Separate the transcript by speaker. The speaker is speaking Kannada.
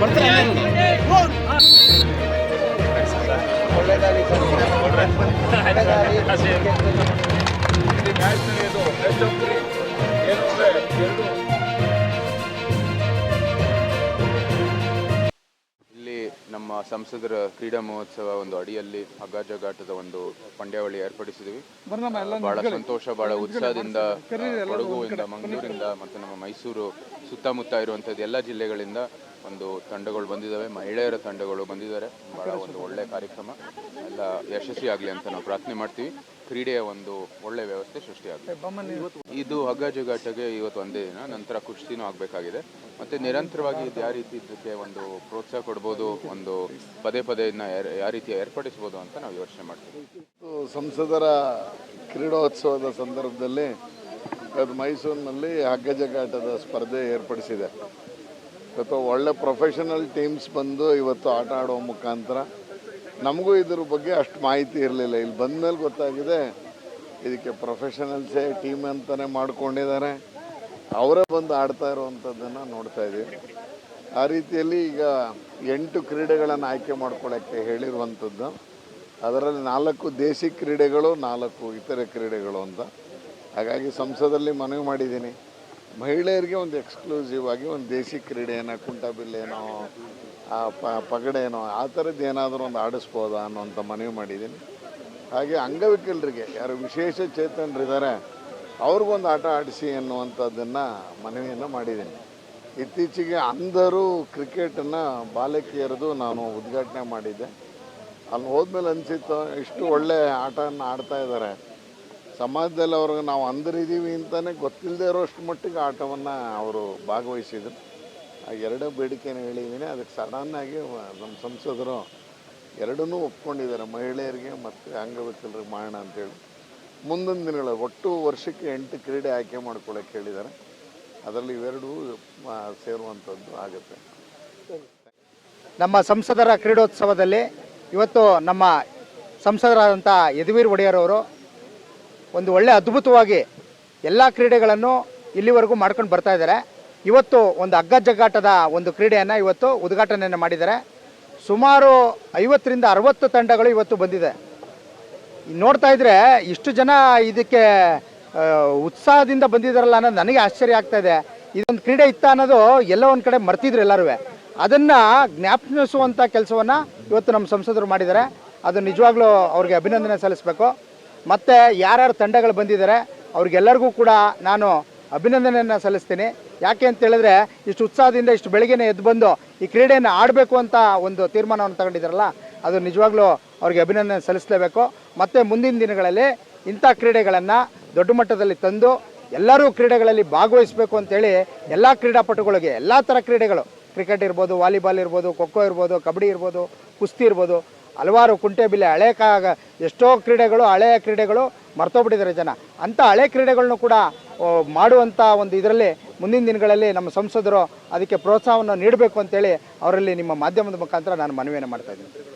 Speaker 1: ಇಲ್ಲಿ
Speaker 2: ನಮ್ಮ ಸಂಸದರ ಕ್ರೀಡಾ ಮಹೋತ್ಸವ ಒಂದು ಅಡಿಯಲ್ಲಿ ಅಗಾಜಗಾಟದ ಒಂದು ಪಂದ್ಯಾವಳಿ ಏರ್ಪಡಿಸಿದ್ವಿ ಬಹಳ ಸಂತೋಷ ಬಹಳ ಉತ್ಸಾಹದಿಂದ ಕೊಡಗುವಿಂದ ಮಂಗಳೂರಿಂದ ಮತ್ತು ನಮ್ಮ ಮೈಸೂರು ಸುತ್ತಮುತ್ತ ಇರುವಂಥದ್ದು ಎಲ್ಲ ಜಿಲ್ಲೆಗಳಿಂದ ಒಂದು ತಂಡಗಳು ಬಂದಿದ್ದಾವೆ ಮಹಿಳೆಯರ ತಂಡಗಳು ಬಂದಿದ್ದಾರೆ. ಬಹಳ ಒಂದು ಒಳ್ಳೆಯ ಕಾರ್ಯಕ್ರಮ. ಎಲ್ಲ ಯಶಸ್ವಿ ಆಗಲಿ ಅಂತ ನಾವು ಪ್ರಾರ್ಥನೆ ಮಾಡ್ತೀವಿ. ಕ್ರೀಡೆಯ ಒಂದು ಒಳ್ಳೆಯ ವ್ಯವಸ್ಥೆ ಸೃಷ್ಟಿಯಾಗುತ್ತೆ ಇದು ಹಗ್ಗ ಜಗಾಟಗೆ ಇವತ್ತು ಒಂದೇ ದಿನ ನಂತರ ಕುಸ್ತಿನೂ ಆಗಬೇಕಾಗಿದೆ. ಮತ್ತೆ ನಿರಂತರವಾಗಿ ಇದು ಯಾವ ರೀತಿ ಇದಕ್ಕೆ ಒಂದು ಪ್ರೋತ್ಸಾಹ ಕೊಡ್ಬೋದು ಒಂದು ಪದೇ ಪದೇ ಇದನ್ನ ಯಾವ ರೀತಿ ಏರ್ಪಡಿಸ್ಬೋದು ಅಂತ ನಾವು ಯೋಚನೆ ಮಾಡ್ತೀವಿ.
Speaker 3: ಸಂಸದರ ಕ್ರೀಡೋತ್ಸವದ ಸಂದರ್ಭದಲ್ಲಿ ಅದು ಮೈಸೂರಿನಲ್ಲಿ ಹಗ್ಗ ಜಗ್ಗಾಟದ ಸ್ಪರ್ಧೆ ಏರ್ಪಡಿಸಿದೆ. ಇವತ್ತು ಒಳ್ಳೆ ಪ್ರೊಫೆಷನಲ್ ಟೀಮ್ಸ್ ಬಂದು ಇವತ್ತು ಆಟ ಆಡುವ ಮುಖಾಂತರ ನಮಗೂ ಇದ್ರ ಬಗ್ಗೆ ಅಷ್ಟು ಮಾಹಿತಿ ಇರಲಿಲ್ಲ. ಇಲ್ಲಿ ಬಂದಮೇಲೆ ಗೊತ್ತಾಗಿದೆ, ಇದಕ್ಕೆ ಪ್ರೊಫೆಷನಲ್ಸೇ ಟೀಮ್ ಅಂತಲೇ ಮಾಡ್ಕೊಂಡಿದ್ದಾರೆ. ಅವರೇ ಬಂದು ಆಡ್ತಾ ಇರುವಂಥದ್ದನ್ನು ನೋಡ್ತಾ ಇದ್ದೀವಿ ಆ ರೀತಿಯಲ್ಲಿ ಈಗ ಎಂಟು ಕ್ರೀಡೆಗಳನ್ನು ಆಯ್ಕೆ ಮಾಡ್ಕೊಳ್ಳೋಕ್ಕೆ ಹೇಳಿರುವಂಥದ್ದು ಅದರಲ್ಲಿ ನಾಲ್ಕು ದೇಸಿ ಕ್ರೀಡೆಗಳು, ನಾಲ್ಕು ಇತರೆ ಕ್ರೀಡೆಗಳು ಅಂತ. ಹಾಗಾಗಿ ಸಂಸದಲ್ಲಿ ಮನವಿ ಮಾಡಿದ್ದೀನಿ. ಮಹಿಳೆಯರಿಗೆ ಒಂದು ಎಕ್ಸ್ಕ್ಲೂಸಿವ್ ಆಗಿ ಒಂದು ದೇಸಿ ಕ್ರೀಡೆಯನ್ನು ಕುಂಟಬಿಲ್ಲೇನೋ, ಆ ಪ ಪಗಡೇನೋ ಆ ಥರದ್ದು ಏನಾದರೂ ಒಂದು ಆಡಿಸ್ಬೋದಾ ಅನ್ನೋಂಥ ಮನವಿ ಮಾಡಿದ್ದೀನಿ. ಹಾಗೆ ಅಂಗವಿಕಲರಿಗೆ, ಯಾರು ವಿಶೇಷ ಚೇತನರಿದ್ದಾರೆ ಅವ್ರಿಗೊಂದು ಆಟ ಆಡಿಸಿ ಅನ್ನುವಂಥದ್ದನ್ನು ಮನವಿಯನ್ನು ಮಾಡಿದ್ದೀನಿ. ಇತ್ತೀಚೆಗೆ ಅಂಧರು ಕ್ರಿಕೆಟನ್ನು ಬಾಲಕಿಯರದು ನಾನು ಉದ್ಘಾಟನೆ ಮಾಡಿದ್ದೆ. ಅಲ್ಲಿ ಹೋದ್ಮೇಲೆ ಅನಿಸಿತ್ತು, ಇಷ್ಟು ಒಳ್ಳೆ ಆಟವನ್ನು ಆಡ್ತಾ ಇದ್ದಾರೆ ಸಮಾಜದಲ್ಲಿ ಅವ್ರಿಗೆ ನಾವು ಅಂದರಿದ್ದೀವಿ ಅಂತಲೇ ಗೊತ್ತಿಲ್ಲದೆ ಇರೋಷ್ಟು ಮಟ್ಟಿಗೆ ಆಟವನ್ನು ಅವರು ಭಾಗವಹಿಸಿದರು. ಆ ಎರಡೂ ಬೇಡಿಕೆಯನ್ನು ಹೇಳಿದ್ದೀನಿ. ಅದಕ್ಕೆ ಸಡನ್ನಾಗಿ ನಮ್ಮ ಸಂಸದರು ಎರಡನ್ನೂ ಒಪ್ಕೊಂಡಿದ್ದಾರೆ. ಮಹಿಳೆಯರಿಗೆ ಮತ್ತು ಅಂಗವಿಕಲರಿಗೆ ಮಾಡೋಣ ಅಂತೇಳಿ ಮುಂದಿನ ದಿನಗಳ ಒಟ್ಟು ವರ್ಷಕ್ಕೆ ಎಂಟು ಕ್ರೀಡೆ ಆಯ್ಕೆ ಮಾಡ್ಕೊಳ್ಳೋಕೆ ಹೇಳಿದ್ದಾರೆ. ಅದರಲ್ಲಿ ಇವೆರಡೂ ಸೇರುವಂಥದ್ದು ಆಗುತ್ತೆ.
Speaker 4: ನಮ್ಮ ಸಂಸದರ ಕ್ರೀಡೋತ್ಸವದಲ್ಲಿ ಇವತ್ತು ನಮ್ಮ ಸಂಸದರಾದಂಥ ಯದುವೀರ್ ಒಡೆಯರವರು ಒಂದು ಒಳ್ಳೆ ಅದ್ಭುತವಾಗಿ ಎಲ್ಲ ಕ್ರೀಡೆಗಳನ್ನು ಇಲ್ಲಿವರೆಗೂ ಮಾಡ್ಕೊಂಡು ಬರ್ತಾ ಇದ್ದಾರೆ. ಇವತ್ತು ಒಂದು ಅಗ್ಗ ಜಗ್ಗಾಟದ ಒಂದು ಕ್ರೀಡೆಯನ್ನು ಇವತ್ತು ಉದ್ಘಾಟನೆಯನ್ನು ಮಾಡಿದ್ದಾರೆ. ಸುಮಾರು ಐವತ್ತರಿಂದ ಅರವತ್ತು ತಂಡಗಳು ಇವತ್ತು ಬಂದಿದೆ. ನೋಡ್ತಾ ಇದ್ರೆ ಇಷ್ಟು ಜನ ಇದಕ್ಕೆ ಉತ್ಸಾಹದಿಂದ ಬಂದಿದ್ದಾರಲ್ಲ ಅನ್ನೋದು ನನಗೆ ಆಶ್ಚರ್ಯ ಆಗ್ತಾ ಇದೆ. ಇದೊಂದು ಕ್ರೀಡೆ ಇತ್ತ ಅನ್ನೋದು ಎಲ್ಲ ಒಂದು ಕಡೆ ಮರ್ತಿದ್ರು ಎಲ್ಲರೂ ಅದನ್ನು ಜ್ಞಾಪನಿಸುವಂಥ ಕೆಲಸವನ್ನು ಇವತ್ತು ನಮ್ಮ ಸಂಸದರು ಮಾಡಿದ್ದಾರೆ. ಅದು ನಿಜವಾಗ್ಲೂ ಅವ್ರಿಗೆ ಅಭಿನಂದನೆ ಸಲ್ಲಿಸಬೇಕು. ಮತ್ತು ಯಾರ್ಯಾರು ತಂಡಗಳು ಬಂದಿದ್ದಾರೆ, ಅವ್ರಿಗೆಲ್ಲರಿಗೂ ಕೂಡ ನಾನು ಅಭಿನಂದನೆಯನ್ನು ಸಲ್ಲಿಸ್ತೀನಿ. ಯಾಕೆ ಅಂತೇಳಿದ್ರೆ ಇಷ್ಟು ಉತ್ಸಾಹದಿಂದ ಇಷ್ಟು ಬೆಳಗ್ಗೆನೇ ಎದ್ದು ಬಂದು ಈ ಕ್ರೀಡೆಯನ್ನು ಆಡಬೇಕು ಅಂತ ಒಂದು ತೀರ್ಮಾನವನ್ನು ತಗೊಂಡಿದ್ದಾರಲ್ಲ, ಅದು ನಿಜವಾಗ್ಲೂ ಅವ್ರಿಗೆ ಅಭಿನಂದನೆ ಸಲ್ಲಿಸಲೇಬೇಕು. ಮತ್ತು ಮುಂದಿನ ದಿನಗಳಲ್ಲಿ ಇಂಥ ಕ್ರೀಡೆಗಳನ್ನು ದೊಡ್ಡ ಮಟ್ಟದಲ್ಲಿ ತಂದು ಎಲ್ಲರೂ ಕ್ರೀಡೆಗಳಲ್ಲಿ ಭಾಗವಹಿಸಬೇಕು ಅಂತೇಳಿ ಎಲ್ಲ ಕ್ರೀಡಾಪಟುಗಳಿಗೆ, ಎಲ್ಲ ಥರ ಕ್ರೀಡೆಗಳು, ಕ್ರಿಕೆಟ್ ಇರ್ಬೋದು, ವಾಲಿಬಾಲ್ ಇರ್ಬೋದು ಖೋಖೋ ಇರ್ಬೋದು, ಕಬಡ್ಡಿ ಇರ್ಬೋದು, ಕುಸ್ತಿ ಇರ್ಬೋದು ಹಲವಾರು ಕುಂಟೆಬಿಲ್ಲೆ ಹಳೆ ಕಾಗ ಎಷ್ಟೋ ಕ್ರೀಡೆಗಳು ಹಳೆಯ ಕ್ರೀಡೆಗಳು ಮರ್ತೋಗ್ಬಿಟ್ಟಿದ್ದಾರೆ ಜನ. ಅಂಥ ಹಳೆ ಕ್ರೀಡೆಗಳನ್ನು ಕೂಡ ಮಾಡುವಂಥ ಒಂದು ಇದರಲ್ಲಿ ಮುಂದಿನ ದಿನಗಳಲ್ಲಿ ನಮ್ಮ ಸಂಸದರು ಅದಕ್ಕೆ ಪ್ರೋತ್ಸಾಹವನ್ನು ನೀಡಬೇಕು ಅಂತೇಳಿ ಅವರಲ್ಲಿ ನಿಮ್ಮ ಮಾಧ್ಯಮದ ಮುಖಾಂತರ ನಾನು ಮನವಿಯನ್ನು ಮಾಡ್ತಾ ಇದ್ದೀನಿ.